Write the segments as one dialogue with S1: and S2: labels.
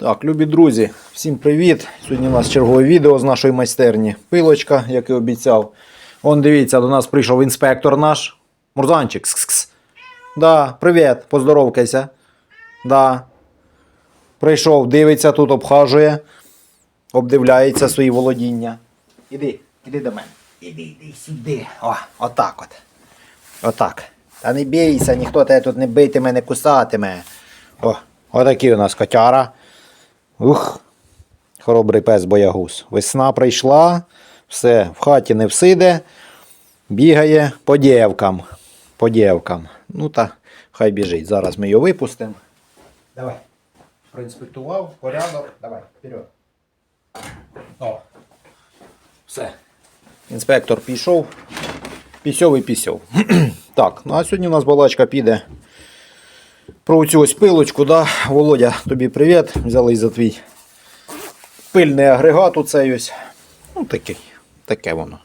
S1: Так, любі друзі, всім привіт! Сьогодні у нас чергове відео з нашої майстерні. Пилочка, як і обіцяв. Он дивіться, до нас прийшов інспектор наш. Мурзанчик. Кс-кс. Да, привіт, поздоровкайся. Да. Прийшов, дивиться, тут обхажує, обдивляється свої володіння. Іди, іди до мене. Іди, іди сюди. О, отак от. Отак. Та не бійся, ніхто тебе тут не битиме, не кусатиме. О, отакий у нас котяра. Ух, хоробрий пес боягуз. Весна прийшла, все, в хаті не всиде, бігає по дівкам. По дівкам. Ну та хай біжить. Зараз ми його випустимо. Давай. Проінспектував, порядок. Давай, вперед. О. Все. Інспектор пішов. Пісьов і пісьов. так, ну а сьогодні у нас балачка піде про цю ось пилочку, да? Володя, тобі привіт. Взяли за твій пильний агрегат у цей ось. Ну, такий, таке воно.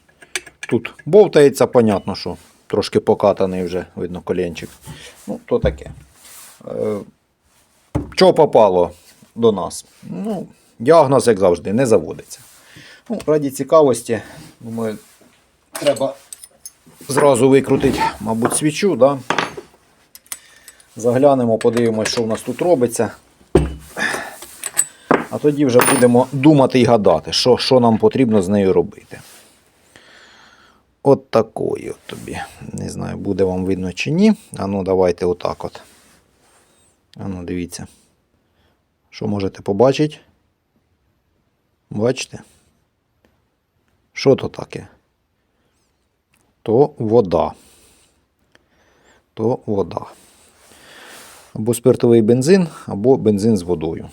S1: Тут бовтається, понятно, що трошки покатаний вже, видно, коленчик. Ну, то таке. Е, що попало до нас? Ну, діагноз, як завжди, не заводиться. Ну, раді цікавості, думаю, треба зразу викрутити, мабуть, свічу, да? Заглянемо, подивимось, що в нас тут робиться. А тоді вже будемо думати і гадати, що, що нам потрібно з нею робити. От такої от тобі. Не знаю, буде вам видно чи ні. А ну, давайте отак от. А ну, дивіться. Що можете побачити? Бачите? Що то таке? То вода. То вода. Або спиртовий бензин, або бензин з водою.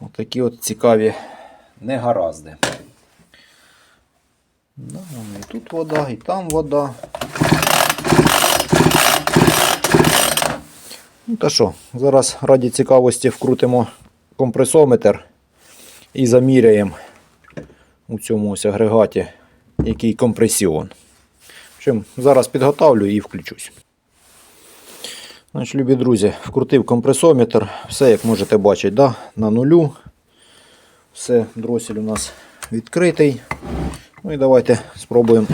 S1: Ось такі от цікаві негаразди. Да, і тут вода, і там вода. Ну та що, зараз раді цікавості вкрутимо компресометр і заміряємо у цьому ось агрегаті, який компресіон. Общем, зараз підготовлю і включусь. Значить, любі друзі, вкрутив компресометр, все як можете бачити, да, на нулю. Все, дросель у нас відкритий. Ну і давайте спробуємо.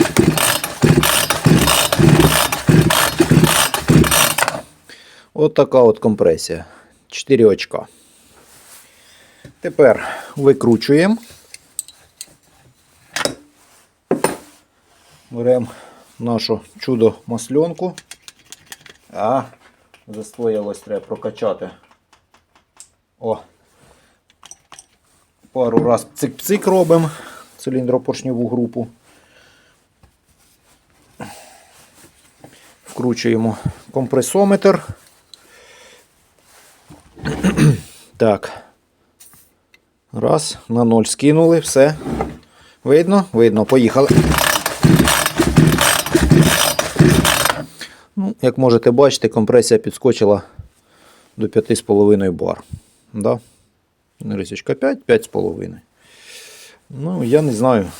S1: От така от компресія. 4 очка. Тепер викручуємо. Беремо нашу чудо масленку. А, застоялось, треба прокачати. О. Пару раз цик-цик робимо циліндропоршньову групу. Вкручуємо компресометр. Так. Раз, на ноль скинули, все. Видно? Видно, поїхали. Ну, як можете бачити, компресія підскочила до 5,5 бар. Да? Рисочка 5, 5,5. Ну, я не знаю.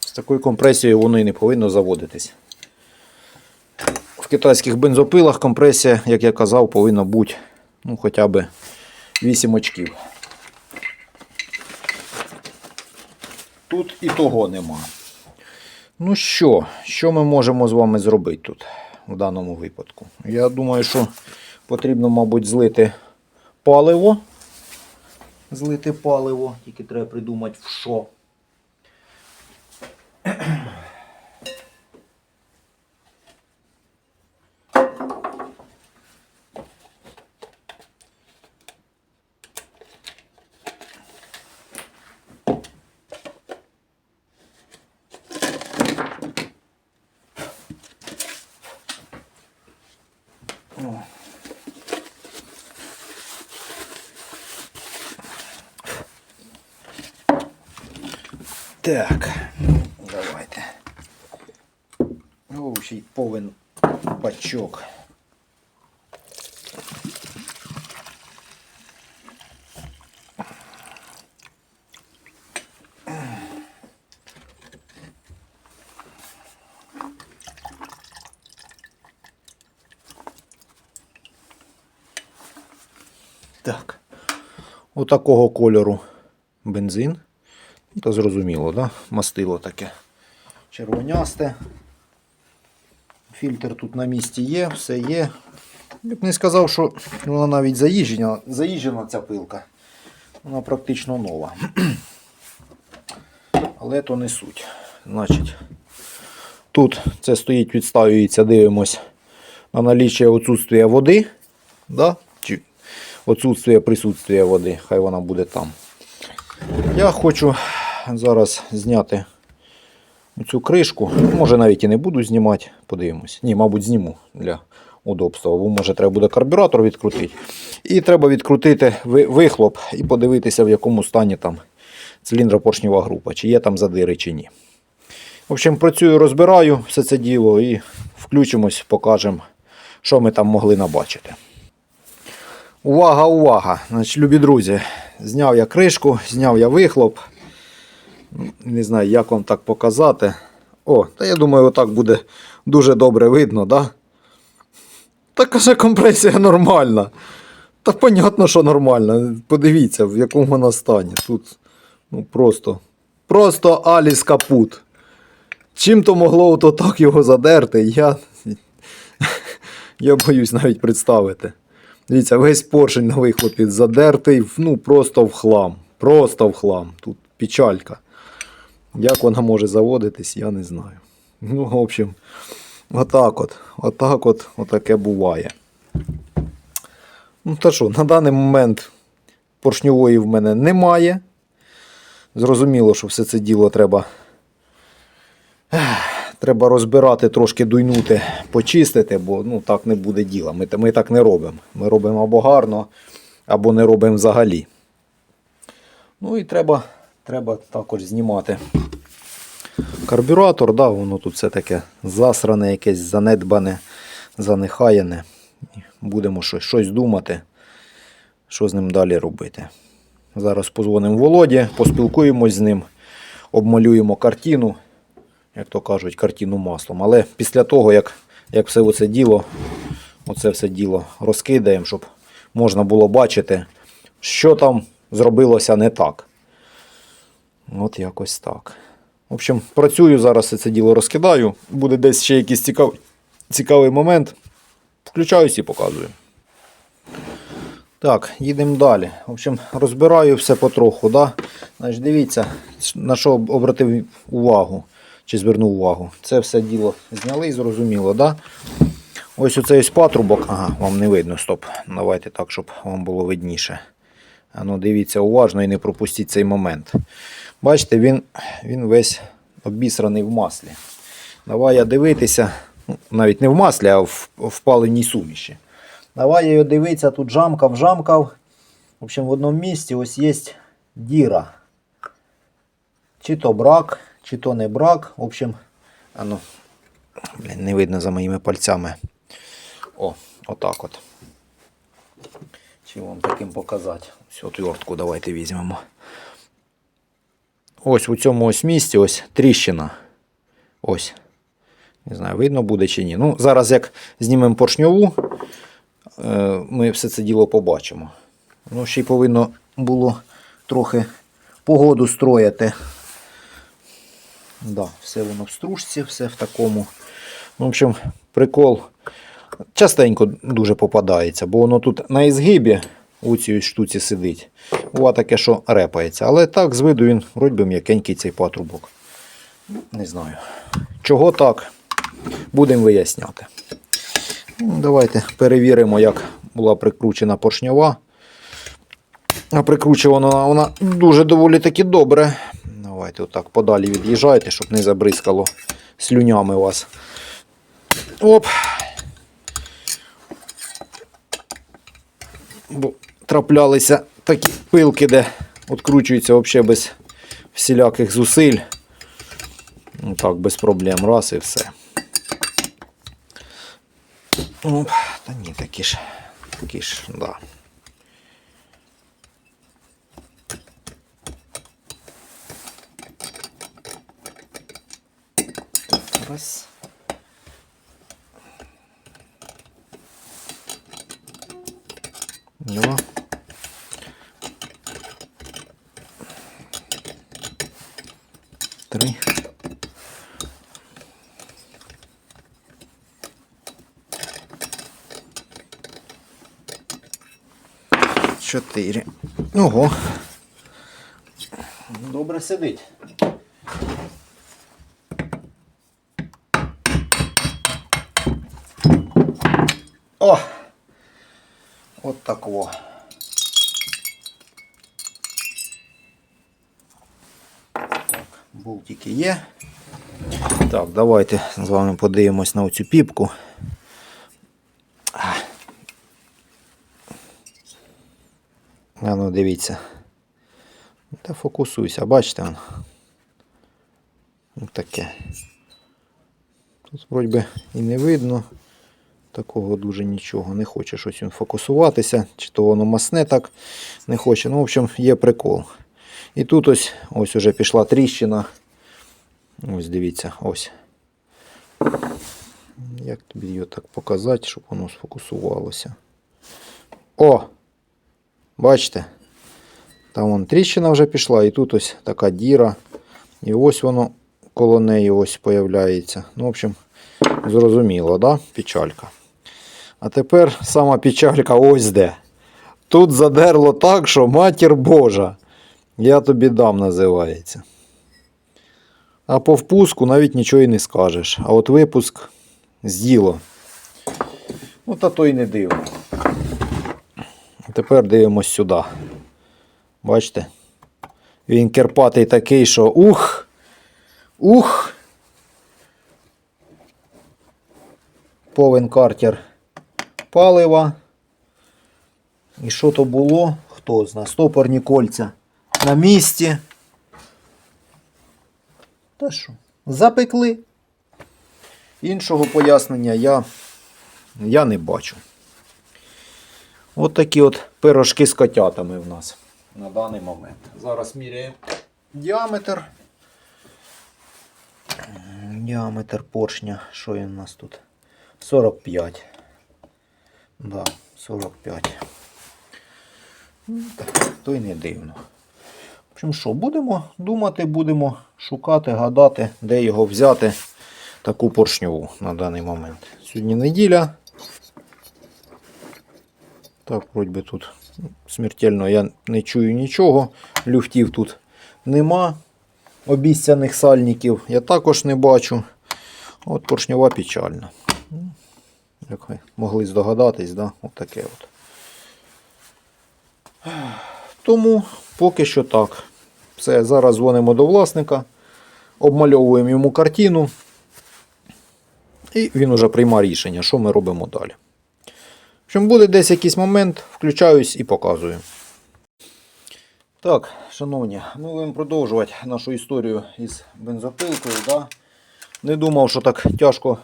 S1: З такою компресією воно і не повинно заводитись. В китайських бензопилах компресія, як я казав, повинна бути ну, хоча б 8 очків. Тут і того нема. Ну що, що ми можемо з вами зробити тут в даному випадку? Я думаю, що потрібно, мабуть, злити паливо. Злити паливо, тільки треба придумати в що. Так, давайте. О, ще й повен бачок. Так. отакого кольору бензин. То зрозуміло, да? мастило таке червонясте. Фільтр тут на місці є, все є. Я б не сказав, що вона навіть заїжджена, заїжджена ця пилка. Вона практично нова. Але то не суть. Значить, тут це стоїть, відставюється, дивимось на наліччя отсутствия води. Да? Чи отсутствие присутствия води. Хай вона буде там. Я хочу зараз зняти цю кришку. Може навіть і не буду знімати. Подивимось. Ні, мабуть, зніму для удобства. Бо може треба буде карбюратор відкрутити. І треба відкрутити вихлоп і подивитися, в якому стані там циліндропоршнева група, чи є там задири, чи ні. В общем, працюю, розбираю все це діло і включимось, покажемо, що ми там могли набачити. Увага, увага! Значить, любі друзі, зняв я кришку, зняв я вихлоп. Не знаю, як вам так показати. О, та я думаю, отак буде дуже добре видно, да? Та каже, компресія нормальна. Та понятно, що нормальна. Подивіться, в якому вона стані. Тут ну, просто, просто Аліс капут. Чим то могло то так його задерти, я, я боюсь навіть представити. Дивіться, весь поршень на вихлопі задертий, ну просто в хлам. Просто в хлам. Тут печалька. Як вона може заводитись, я не знаю. Ну, в общем, отак от. Отак от, отаке буває. Ну та що, на даний момент поршньової в мене немає. Зрозуміло, що все це діло треба. Треба розбирати, трошки дуйнути, почистити, бо ну, так не буде діла. Ми, ми так не робимо. Ми робимо або гарно, або не робимо взагалі. Ну і треба, треба також знімати карбюратор, да, воно тут все таке засране, якесь занедбане, занехаяне. Будемо щось, щось думати, що з ним далі робити. Зараз позвонимо Володі, поспілкуємось з ним, обмалюємо картину, як то кажуть, картину маслом. Але після того, як, як все це діло, оце все діло розкидаємо, щоб можна було бачити, що там зробилося не так. От якось так. В общем, працюю зараз це діло розкидаю. Буде десь ще якийсь цікав... цікавий момент. Включаюсь і показую. Так, їдемо далі. В общем, розбираю все потроху. Да? Значить, дивіться, на що обратив увагу. Чи звернув увагу. Це все діло зняли і зрозуміло, да? Ось оцей ось патрубок. Ага, вам не видно, стоп. Давайте так, щоб вам було видніше. А дивіться уважно і не пропустіть цей момент. Бачите, він, він весь обісраний в маслі. Давай я дивитися, ну, навіть не в маслі, а в, в паленій суміші. Давай я його дивитися, тут жамкав, жамкав. В общем, в одному місці ось є діра. Чи то брак, чи то не брак. В общем, а ну, блін, не видно за моїми пальцями. О, отак от. Чи вам таким показати? Ось отвертку давайте візьмемо. Ось у цьому ось місці ось тріщина. Ось. Не знаю, видно буде чи ні. Ну, зараз як знімемо поршньову, е, ми все це діло побачимо. Ну, ще й повинно було трохи погоду строїти. Да, все воно в стружці, все в такому. Ну, в общем, прикол частенько дуже попадається, бо воно тут на ізгибі у цій штуці сидить. Бува таке, що репається. Але так, з виду він вроді би м'якенький цей патрубок. Не знаю. Чого так? Будемо виясняти. Ну, Давайте перевіримо, як була прикручена поршньова. А прикручувана вона, вона дуже доволі таки добре. Давайте отак подалі від'їжджайте, щоб не забризкало слюнями вас. Оп. Бо траплялися такі пилки, де відкручуються взагалі без всіляких зусиль. Ну так, без проблем. Раз і все. Оп, та ні, такі ж. Такі ж, да. Раз. Два. Чотири. Ого. Добре сидить. О! От так во. Так, болтики є. Так, давайте з вами подивимось на оцю піпку. А ну дивіться. Та фокусуйся, бачите? он. Ось таке. Тут вроді би і не видно. Такого дуже нічого. Не хоче щось він фокусуватися, чи то воно масне так не хоче. Ну, в общем, є прикол. І тут ось ось уже пішла тріщина. Ось дивіться, ось. Як тобі її так показати, щоб воно сфокусувалося? О! Бачите? Там вон тріщина вже пішла, і тут ось така діра. І ось воно коло неї ось появляється. Ну, в общем, зрозуміло, да? Печалька. А тепер сама печалька ось де. Тут задерло так, що матір Божа. Я тобі дам називається. А по впуску навіть нічого і не скажеш. А от випуск з'їло. Ну, та то й не дивно. Тепер дивимось сюди. Бачите? Він керпатий такий, що ух! Ух! Повен картер палива. І що то було? Хто знає? Стопорні кольця на місці. Та що? Запекли. Іншого пояснення я, я не бачу. От такі от пирожки з котятами в нас на даний момент. Зараз міряємо діаметр. Діаметр поршня. Що він у нас тут? 45. Да, 45. Ну, так, То й не дивно. В общем, що, будемо думати, будемо шукати, гадати, де його взяти таку поршньову на даний момент. Сьогодні неділя. Так, вроді би тут смертельно я не чую нічого. Люфтів тут нема. Обіцяних сальників я також не бачу. От поршньова печальна. Ну, Як ви могли здогадатись, да? от таке от. Тому поки що так. Все, зараз дзвонимо до власника, обмальовуємо йому картину. І він уже приймає рішення, що ми робимо далі. В буде десь якийсь момент, включаюсь і показую. Так, шановні, ми будемо продовжувати нашу історію із бензопилкою. Да? Не думав, що так тяжко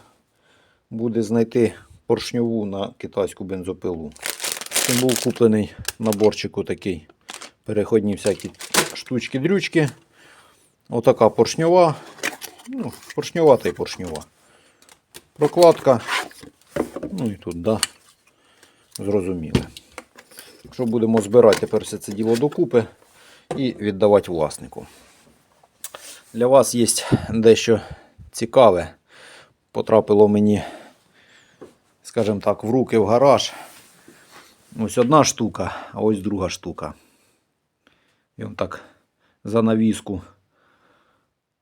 S1: буде знайти поршньову на китайську бензопилу. Цим був куплений наборчику такий. Переходні всякі штучки-дрючки. Отака поршньова. Ну, поршньова та й поршньова. Прокладка. Ну і тут, да, зрозуміло. Що будемо збирати тепер все це діло докупи і віддавати власнику. Для вас є дещо цікаве. Потрапило мені, скажімо так, в руки в гараж. Ось одна штука, а ось друга штука. І он так занавіску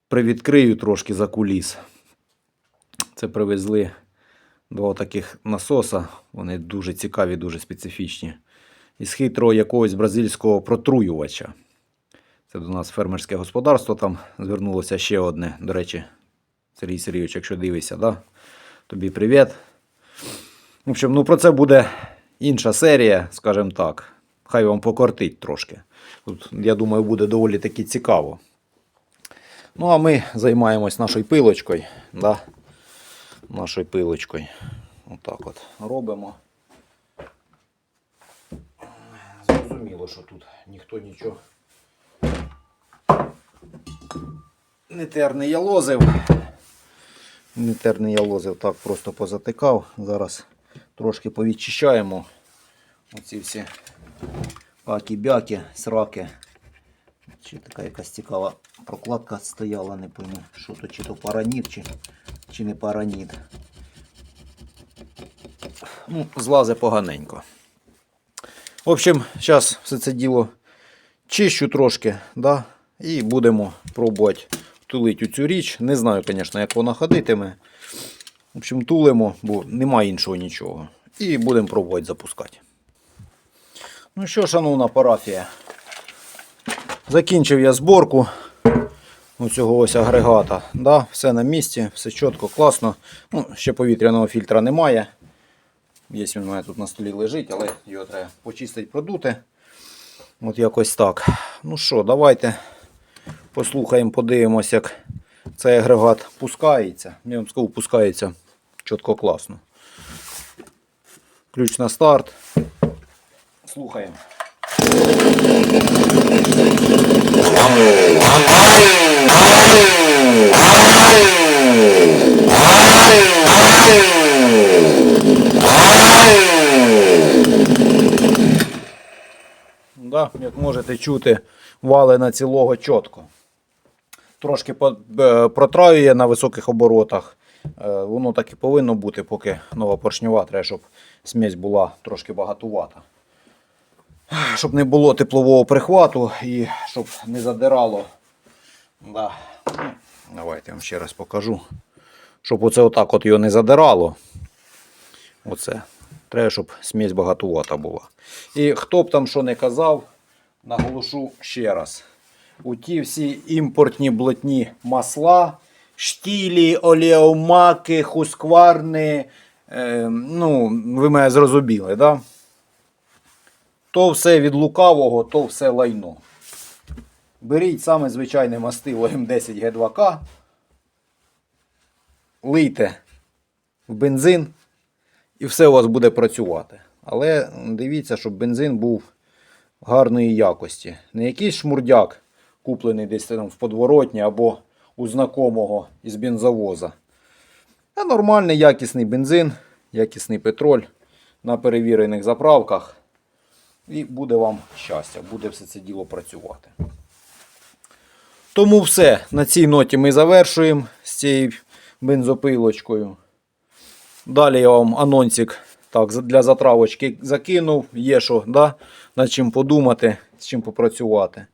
S1: привідкрию трошки за куліс. Це привезли два таких насоса. Вони дуже цікаві, дуже специфічні. Із хитрого якогось бразильського протруювача. Це до нас фермерське господарство. Там звернулося ще одне. До речі, Сергій Сергійович, якщо дивишся, да? тобі привіт. В общем, ну про це буде інша серія, скажімо так. Хай вам покортить трошки. Тут, я думаю, буде доволі таки цікаво. Ну, а ми займаємось нашою пилочкою. Да? Нашою пилочкою. Отак от робимо. Зрозуміло, що тут ніхто нічого не тер не ялозив. Не тер не ялозив, так просто позатикав. Зараз трошки повідчищаємо оці всі акі-бяки, сраки. Чи така якась цікава прокладка стояла, не пойму, що то, чи то параніт, чи, чи не параніт. Ну, злазе поганенько. В общем, зараз все це діло чищу трошки, да, і будемо пробувати тулити цю річ. Не знаю, звісно, як вона ходитиме. В общем, тулимо, бо немає іншого нічого. І будемо пробувати запускати. Ну що, шановна парафія, закінчив я зборку цього ось агрегата. Да, все на місці, все чітко, класно. Ну, ще повітряного фільтра немає. Є він у мене тут на столі лежить, але його треба почистити, продути. От якось так. Ну що, давайте послухаємо, подивимося, як цей агрегат пускається. Я вам скажу, пускається чітко класно. Ключ на старт. Слухаємо. Да, як можете чути, вали на цілого чітко. Трошки е, протраює на високих оборотах. Е, Воно так і повинно бути, поки нова поршнева, треба, щоб смесь була трошки багатувата. Щоб не було теплового прихвату і щоб не задирало. Да. Давайте я вам ще раз покажу. Щоб оце отак от його не задирало. Оце. Треба, щоб смесь багатувата була. І хто б там що не казав, наголошу ще раз. У ті всі імпортні блотні масла, штілі, олеомаки, хускварни, е, ну, ви мене зрозуміли, да? То все від лукавого, то все лайно. Беріть саме звичайне мастило М10 Г2К, лийте в бензин, і все у вас буде працювати. Але дивіться, щоб бензин був гарної якості. Не якийсь шмурдяк, куплений десь там в подворотні або у знакомого із бензовоза. А нормальний якісний бензин, якісний петроль на перевірених заправках. І буде вам щастя, буде все це діло працювати. Тому все. На цій ноті ми завершуємо з цією бензопилочкою. Далі я вам анонсик так, для затравочки закинув. Є що, да? над чим подумати, з чим попрацювати.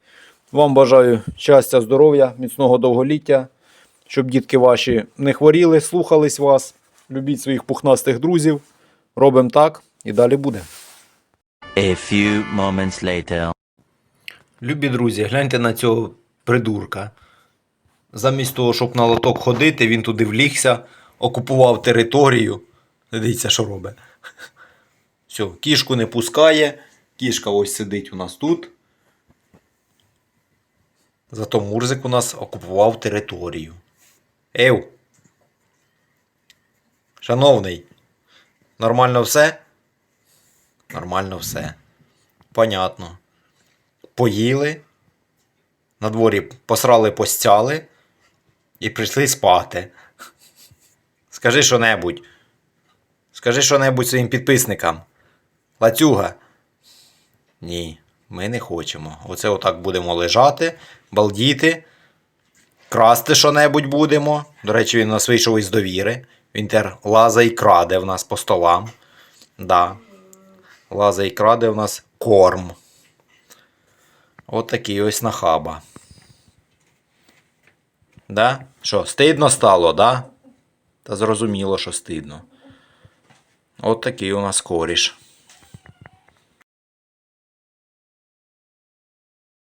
S1: Вам бажаю щастя, здоров'я, міцного довголіття, щоб дітки ваші не хворіли, слухались вас. Любіть своїх пухнастих друзів. Робимо так і далі буде.
S2: A few moments later.
S1: Любі друзі, гляньте на цього придурка. Замість того, щоб на лоток ходити, він туди влігся, окупував територію. Дивіться, що робить. Все, кішку не пускає. Кішка ось сидить у нас тут. Зато Мурзик у нас окупував територію. Ев. Шановний. Нормально все? Нормально все. Понятно поїли, на дворі посрали постяли і прийшли спати. Скажи що-небудь. Скажи що-небудь своїм підписникам. Лацюга. Ні, ми не хочемо. Оце отак будемо лежати, балдіти, красти що-небудь будемо. До речі, він нас вийшов із довіри. Він тепер лаза і краде в нас по столам. Да. Лаза і краде в нас корм. От такий ось нахаба. Да? Що, стидно стало, да? Та зрозуміло, що стидно. От такий у нас коріш.